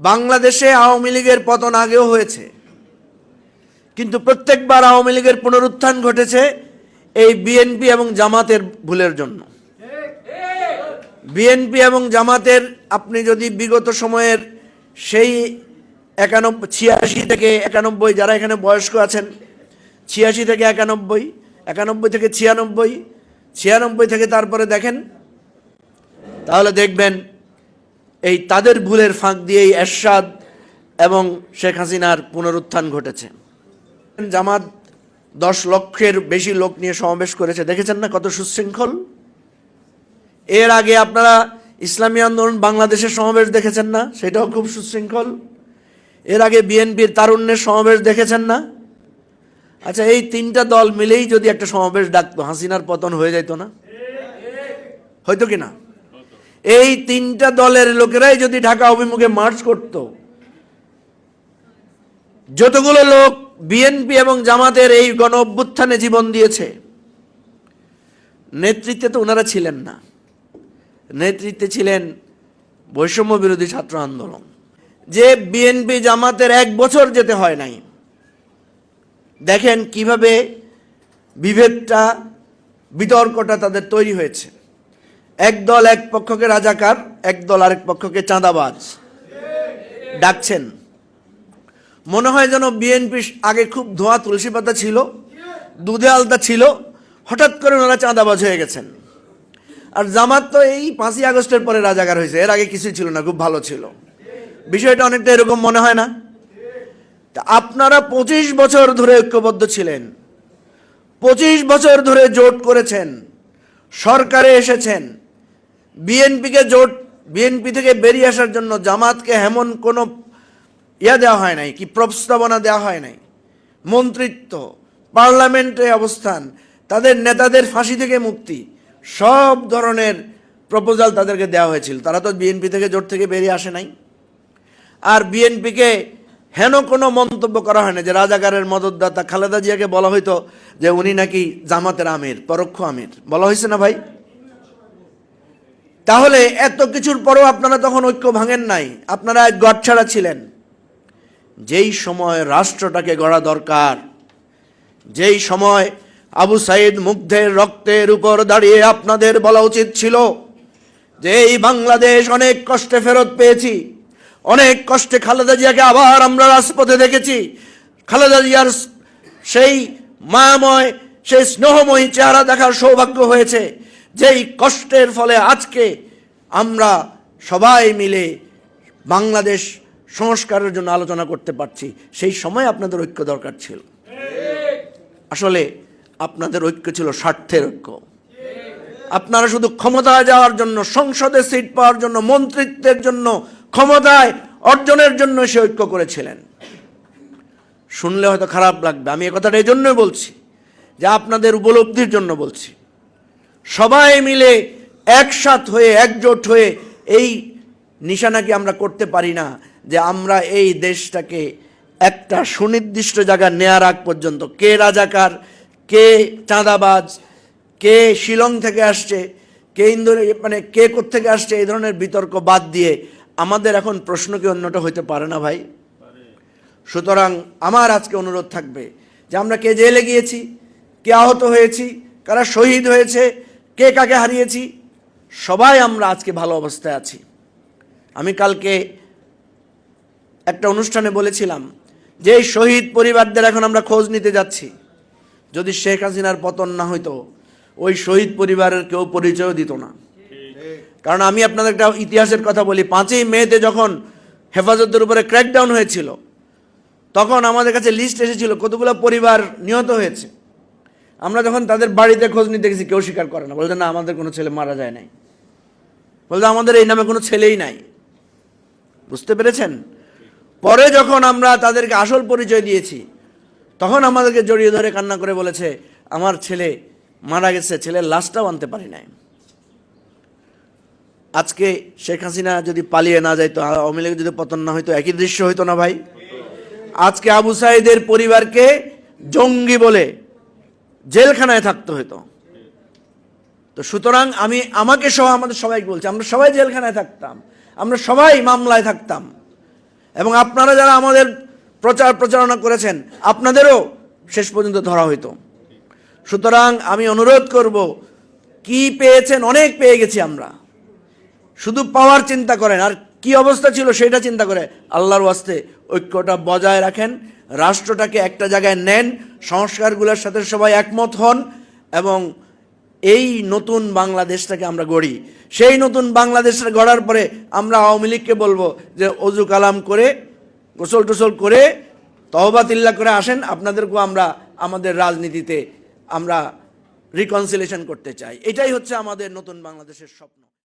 বাংলাদেশে আওয়ামী লীগের পতন আগেও হয়েছে। কিন্তু প্রত্যেকবার আওয়ামী লীগের পুনরুত্থান ঘটেছে এই বিএনপি এবং জামাতের ভুলের জন্য। বিএনপি এবং জামাতের, আপনি যদি বিগত সময়ের সেই একানব্বই ছিয়াশি থেকে একানব্বই, যারা এখানে বয়স্ক আছেন, ছিয়াশি থেকে একানব্বই একানব্বই থেকে ছিয়ানব্বই ছিয়ানব্বই থেকে তারপরে দেখেন, তাহলে দেখবেন এই তাদের ভুলের ফাঁক দিয়েই এরশাদ এবং শেখ হাসিনার পুনরুত্থান ঘটেছে। জামাত দশ লক্ষের বেশি লোক নিয়ে সমাবেশ করেছে। দেখেছেন না কত সুশৃঙ্খল? এর আগে আপনারা ইসলামী আন্দোলন বাংলাদেশের সমাবেশ দেখেছেন না? সেটাও খুব সুশৃঙ্খল। এর আগে বিএনপির তারুণ্যের সমাবেশ দেখেছেন না? আচ্ছা এই তিনটা দল মিলেই যদি একটা সমাবেশ ডাকতো, হাসিনার পতন হয়ে যাইতো না? হয়তো কি না? এই তিনটা দলের লোকেরাই যদি ঢাকা অভিমুখে মার্চ করত, যতগুলো লোক বিএনপি এবং জামাতের এই গণ অভ্যুত্থানে জীবন দিয়েছে, নেতৃত্বে তো ওনারা ছিলেন না। নেতৃত্বে ছিলেন বৈষম্য বিরোধী ছাত্র আন্দোলন। যে বিএনপি জামাতের এক বছর যেতে হয় নাই, দেখেন কীভাবে বিভেদটা, বিতর্কটা তাদের তৈরি হয়েছে। এক দল এক পক্ষকে রাজাকার, এক দল আরেক পক্ষকে চাঁদাবাজ। ডাকছেন। মনে হয় যেন বিএনপি আগে খুব ধোঁয়া তুলসী পাতা ছিল, দুধে আলতা ছিল, হঠাৎ করে ওনারা চাঁদাবাজ হয়ে গেছেন। আর জামাত তো এই পাঁচই আগস্টের পরে রাজাকার হয়েছে, এর আগে কিছুই ছিল না, খুব ভালো ছিল। বিষয়টা অনেকটা এরকম মনে হয় না? তা আপনারা পঁচিশ বছর ধরে ঐক্যবদ্ধ ছিলেন, পঁচিশ বছর ধরে জোট করেছেন, সরকারে এসেছেন বিএনপিকে জোট বিএনপি থেকে বেরিয়ে আসার জন্য জামাতকে এমন কোনো ইয়া দেওয়া হয় নাই, কি প্রস্তাবনা দেওয়া হয় নাই। মন্ত্রিত্ব, পার্লামেন্টে অবস্থান, তাদের নেতাদের ফাঁসি থেকে মুক্তি, সব ধরনের প্রপোজাল তাদেরকে দেওয়া হয়েছিল। তারা তো বিএনপি থেকে জোট থেকে বেরিয়ে আসে নাই। আর বিএনপিকে হেন কোনো মন্তব্য করা হয় না যে রাজাকারের মদতদাতা খালেদা জিয়াকে বলা হইতো যে উনি নাকি জামাতের আমির, পরোক্ষ আমির। বলা হয়েছে না ভাই? তাহলে এত কিছুর পরেও আপনারা তখন ঐক্য ভাঙেন নাই। আপনারা এক গড়ছাড়া ছিলেন। যেই সময় রাষ্ট্রটাকে গড়া দরকার, যেই সময় আবু সাইদ মুগ্ধের রক্তের উপর দাঁড়িয়ে আপনাদের বলা উচিত ছিল যে, এই বাংলাদেশ অনেক কষ্টে ফেরত পেয়েছি। অনেক কষ্টে খালেদা জিয়াকে আবার আমরা রাজপথে দেখেছি। খালেদা জিয়ার সেই মায়াময়, সেই স্নেহময়ী চেহারা দেখার সৌভাগ্য হয়েছে। যেই কষ্টের ফলে আজকে আমরা সবাই মিলে বাংলাদেশ সংস্কারের জন্য আলোচনা করতে পারছি, সেই সময় আপনাদের ঐক্য দরকার ছিল। আসলে আপনাদের ঐক্য ছিল স্বার্থের ঐক্য। আপনারা শুধু ক্ষমতায় যাওয়ার জন্য, সংসদে সিট পাওয়ার জন্য, মন্ত্রিত্বের জন্য, ক্ষমতায় অর্জনের জন্য সে ঐক্য করেছিলেন। শুনলে হয়তো খারাপ লাগবে, আমি এ কথাটা এই জন্যই বলছি যে আপনাদের উপলব্ধির জন্য বলছি। সবাই মিলে একসাথ হয়ে, একজোট হয়ে এই নিশানাকে আমরা করতে পারি না যে আমরা এই দেশটাকে একটা সুনির্দিষ্ট জায়গা নেয়ার আগ পর্যন্ত কে রাজাকার, কে চাঁদাবাজ, কে শিলং থেকে আসছে, কে ইন্দোনে মানে কে থেকে আসছে, এই ধরনের বিতর্ক বাদ দিয়ে আমাদের এখন প্রশ্ন কি অন্যটা হইতে পারে না ভাই? সুতরাং আমার আজকে অনুরোধ থাকবে যে আমরা কে জেলে গিয়েছি, কে আহত হয়েছি, কারা শহীদ হয়েছে কে কাকে হারিয়েছি? সবাই আমরা আজকে ভালো অবস্থায় আছি। আমি কালকে একটা অনুষ্ঠানে বলেছিলাম যে এই শহীদ পরিবারদের এখন আমরা খোঁজ নিতে যাচ্ছি। যদি শেখ হাসিনার পতন না হইতো, ওই শহীদ পরিবারের কেউ পরিচয় দিত না। কারণ আমি আপনাদের একটা ইতিহাসের কথা বলি, পাঁচই মেতে যখন হেফাজতের উপরে ক্র্যাকডাউন হয়েছিল, তখন আমাদের কাছে লিস্ট এসেছিল, কতগুলো পরিবার নিহত হয়েছে। আমরা যখন তাদের বাড়িতে খোঁজ নিতে গেছি, কেউ স্বীকার করে না। বলতে না, আমাদের কোনো ছেলে মারা যায় নাই। বলতে আমাদের এই নামে কোনো ছেলেই নাই। বুঝতে পেরেছেন? পরে যখন আমরা তাদেরকে আসল পরিচয় দিয়েছি, তখন আমাদেরকে জড়িয়ে ধরে কান্না করে বলেছে, আমার ছেলে মারা গেছে, ছেলের লাশটাও আনতে পারি নাই। আজকে শেখ হাসিনা যদি পালিয়ে না যাইতো আওয়ামী লীগ যদি পতন না হইতো একই দৃশ্য হইতো না ভাই? আজকে আবু সাইদের পরিবারকে জঙ্গি বলে জেলখানায় থাকতে হতো তো সুতরাং আমি আমাকে সহ আমাদের সবাইকে বলছি, আমরা সবাই জেলখানায় থাকতাম, আমরা সবাই মামলায় থাকতাম। এবং আপনারা যারা আমাদের প্রচার প্রচারণা করেছেন, আপনাদেরও শেষ পর্যন্ত ধরা হইতো। সুতরাং আমি অনুরোধ করব, কি পেয়েছেন, অনেক পেয়ে গেছি আমরা। শুধু পাওয়ার চিন্তা করেন, আর কি অবস্থা ছিল সেটা চিন্তা করে আল্লাহর ওয়াস্তে ঐক্যটা বজায় রাখেন, রাষ্ট্রটাকে একটা জায়গায় নেন, সংস্কারগুলোর সাথে সবাই একমত হন এবং এই নতুন বাংলাদেশটাকে আমরা গড়ি। সেই নতুন বাংলাদেশটা গড়ার পরে আমরা আওয়ামী লীগকে বলব যে, অজু কালাম করে, গোসল টোসল করে তহবাতিল্লা করে আসেন। আপনাদেরকেও আমরা আমাদের রাজনীতিতে আমরা রিকনসিলেশন করতে চাই। এটাই হচ্ছে আমাদের নতুন বাংলাদেশের স্বপ্ন।